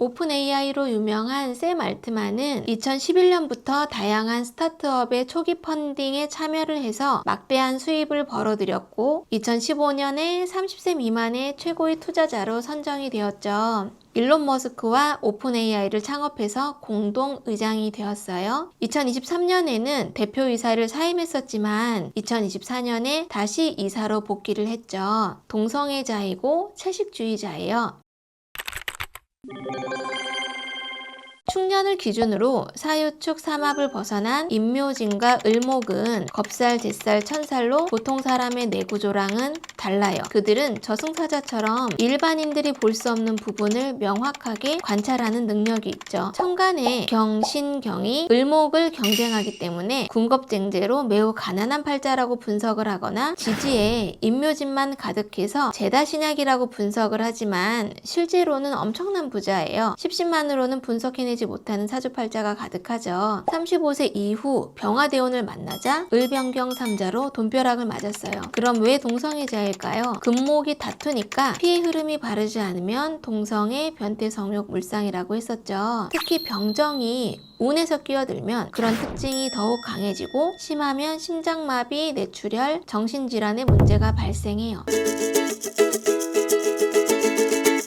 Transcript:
오픈 AI로 유명한 샘 알트만은 2011년부터 다양한 스타트업의 초기 펀딩에 참여를 해서 막대한 수입을 벌어들였고 2015년에 30세 미만의 최고의 투자자로 선정이 되었죠. 일론 머스크와 오픈 AI를 창업해서 공동 의장이 되었어요. 2023년에는 대표이사를 사임했었지만 2024년에 다시 이사로 복귀를 했죠. 동성애자이고 채식주의자예요. 충년을 기준으로 사유축 삼합을 벗어난 임묘진과 을목은 겁살, jet살, 천살로 보통 사람의 내구조랑은 달라요. 그들은 저승사자처럼 일반인들이 볼 수 없는 부분을 명확하게 관찰하는 능력이 있죠. 천간에 경신경이 을목을 경쟁하기 때문에 군겁쟁제로 매우 가난한 팔자라고 분석을 하거나 지지에 임묘진만 가득해서 제다신약이라고 분석을 하지만 실제로는 엄청난 부자예요. 10신만으로는 분석해내지 못하는 사주팔자가 가득하죠. 35세 이후 병화대운을 만나자 을병경 삼자로 돈벼락을 맞았어요. 그럼 왜 동성애자 일까요? 금목이 다투니까 피의 흐름이 바르지 않으면 동성애, 변태, 성욕, 물상이라고 했었죠. 특히 병정이 운에서 끼어들면 그런 특징이 더욱 강해지고 심하면 심장마비, 뇌출혈, 정신질환의 문제가 발생해요.